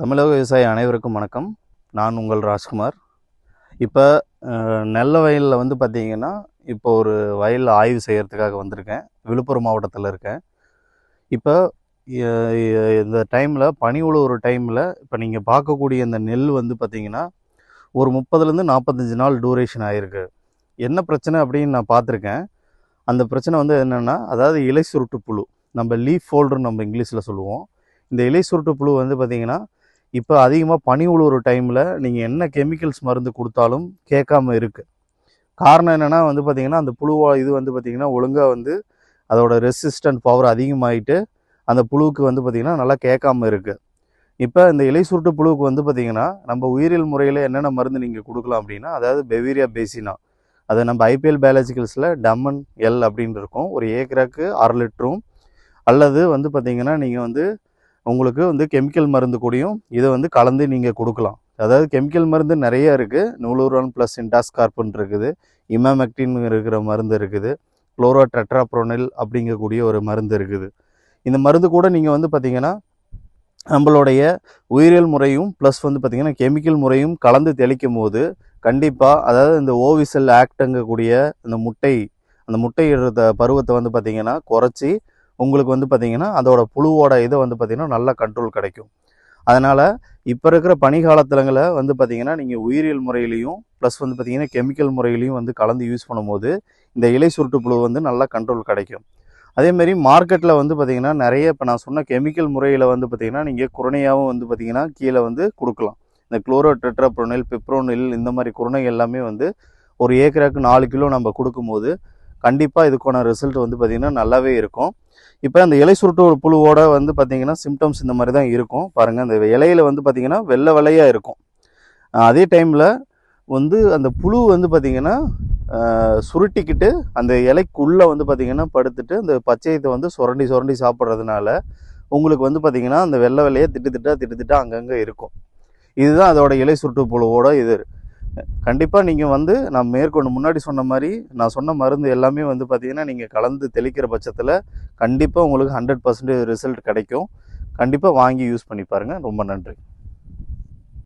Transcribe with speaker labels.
Speaker 1: தமிழக விவசாயி அனைவருக்கும் வணக்கம். நான் உங்கள் ராஜ்குமார். இப்போ நெல்ல வயலில் வந்து பார்த்தீங்கன்னா இப்போ ஒரு வயலில் ஆய்வு செய்கிறதுக்காக வந்திருக்கேன். விழுப்புரம் மாவட்டத்தில் இருக்கேன். இப்போ இந்த டைமில் பனி உழுவுற டைமில் இப்போ நீங்கள் பார்க்கக்கூடிய இந்த நெல் வந்து பார்த்திங்கன்னா ஒரு முப்பதுலேருந்து நாற்பத்தஞ்சு நாள் டூரேஷன் ஆகிருக்கு என்ன பிரச்சனை அப்படின்னு நான் பார்த்துருக்கேன் அந்த பிரச்சனை வந்து என்னென்னா அதாவது இலை சுருட்டு புழு. நம்ம லீஃப் ஃபோல்டர்னு நம்ம இங்கிலீஷில் சொல்லுவோம். இந்த இலை சுருட்டு புழு வந்து பார்த்தீங்கன்னா இப்போ அதிகமாக பனி உழுவுற டைமில் நீங்கள் என்ன கெமிக்கல்ஸ் மருந்து கொடுத்தாலும் கேட்காம இருக்குது காரணம் என்னென்னா வந்து பார்த்தீங்கன்னா அந்த புழுவா இது வந்து பார்த்தீங்கன்னா ஒழுங்காக வந்து அதோட ரெசிஸ்டன்ட் பவர் அதிகமாகிட்டு அந்த புழுவுக்கு வந்து பார்த்தீங்கன்னா நல்லா கேட்காம இருக்குது இப்போ இந்த இலை சுருட்டு புழுவுக்கு வந்து பார்த்தீங்கன்னா நம்ம உயிரியல் முறையில் என்னென்ன மருந்து நீங்கள் கொடுக்கலாம் அப்படின்னா அதாவது பெவீரியா பேசினா அதை நம்ம ஐபிஎல் பயாலஜிக்கல்ஸில் டம்மன் எல் அப்படின்னு இருக்கும். ஒரு ஏக்கராக்கு அரை லிட்டரும் அல்லது வந்து பார்த்தீங்கன்னா நீங்கள் வந்து உங்களுக்கு வந்து கெமிக்கல் மருந்து கூடயும் இதை வந்து கலந்து நீங்கள் கொடுக்கலாம். அதாவது கெமிக்கல் மருந்து நிறைய இருக்குது நூலூரான் ப்ளஸ் இன்டாஸ்கார்பன் இருக்குது. இமாமெக்டின் இருக்கிற மருந்து இருக்குது. குளோரோ டெட்ராப்ரோனில் அப்படிங்கக்கூடிய ஒரு மருந்து இருக்குது. இந்த மருந்து கூட நீங்கள் வந்து பார்த்தீங்கன்னா நம்மளுடைய உயிரியல் முறையும் ப்ளஸ் வந்து பார்த்திங்கன்னா கெமிக்கல் முறையும் கலந்து தெளிக்கும் போது கண்டிப்பாக அதாவது இந்த ஓவிசல் ஆக்டுங்கக்கூடிய அந்த முட்டை அந்த முட்டை பருவத்தை வந்து பார்த்தீங்கன்னா குறைச்சி உங்களுக்கு வந்து பார்த்தீங்கன்னா அதோட புழுவோட இதை வந்து பார்த்திங்கன்னா நல்ல கண்ட்ரோல் கிடைக்கும். அதனால் இப்போ இருக்கிற பனிகாலத்துலங்களை வந்து பார்த்தீங்கன்னா நீங்கள் உயிரியல் முறையிலையும் ப்ளஸ் வந்து பார்த்தீங்கன்னா கெமிக்கல் முறையிலையும் வந்து கலந்து யூஸ் பண்ணும்போது இந்த இலை சுருட்டு புழு வந்து நல்ல கண்ட்ரோல் கிடைக்கும். அதேமாரி மார்க்கெட்டில் வந்து பார்த்திங்கன்னா நிறைய இப்போ நான் சொன்ன கெமிக்கல் முறையில் வந்து பார்த்தீங்கன்னா நீங்கள் குருணையாகவும் வந்து பார்த்தீங்கன்னா கீழே வந்து கொடுக்கலாம். இந்த குளோரோ டெட்ராப்ரோனில் பிப்ரோனில் இந்த மாதிரி குருணை எல்லாமே வந்து ஒரு ஏக்கராக்கு நாலு கிலோ நம்ம கொடுக்கும்போது கண்டிப்பாக இதுக்கான ரிசல்ட் வந்து பார்த்திங்கன்னா நல்லாவே இருக்கும். இப்போ அந்த இலை சுருட்டு ஒரு புழுவோட வந்து பார்த்திங்கன்னா சிம்டம்ஸ் இந்த மாதிரி தான் இருக்கும். பாருங்கள் அந்த இலையில வந்து பார்த்திங்கன்னா வெள்ளை வெள்ளையாக இருக்கும். அதே டைமில் வந்து அந்த புழு வந்து பார்த்திங்கன்னா சுருட்டிக்கிட்டு அந்த இலைக்குள்ளே வந்து பார்த்திங்கன்னா படுத்துட்டு அந்த பச்சையத்தை வந்து சுரண்டி சுரண்டி சாப்பிட்றதுனால உங்களுக்கு வந்து பார்த்திங்கன்னா அந்த வெள்ளை வெள்ளையாக திட்டு திட்டா திட்டு திட்டாக அங்கங்கே இருக்கும். இதுதான் அதோட இலை சுருட்டு புழுவோட இது. கண்டிப்பாக நீங்கள் வந்து நான் மேற்கொண்டு முன்னாடி சொன்ன மாதிரி நான் சொன்ன மருந்து எல்லாமே வந்து பார்த்தீங்கன்னா நீங்கள் கலந்து தெளிக்கிற பட்சத்தில் கண்டிப்பாக உங்களுக்கு ஹண்ட்ரட் பர்சன்டேஜ் ரிசல்ட் கிடைக்கும். கண்டிப்பாக வாங்கி யூஸ் பண்ணி பாருங்கள் ரொம்ப நன்றி.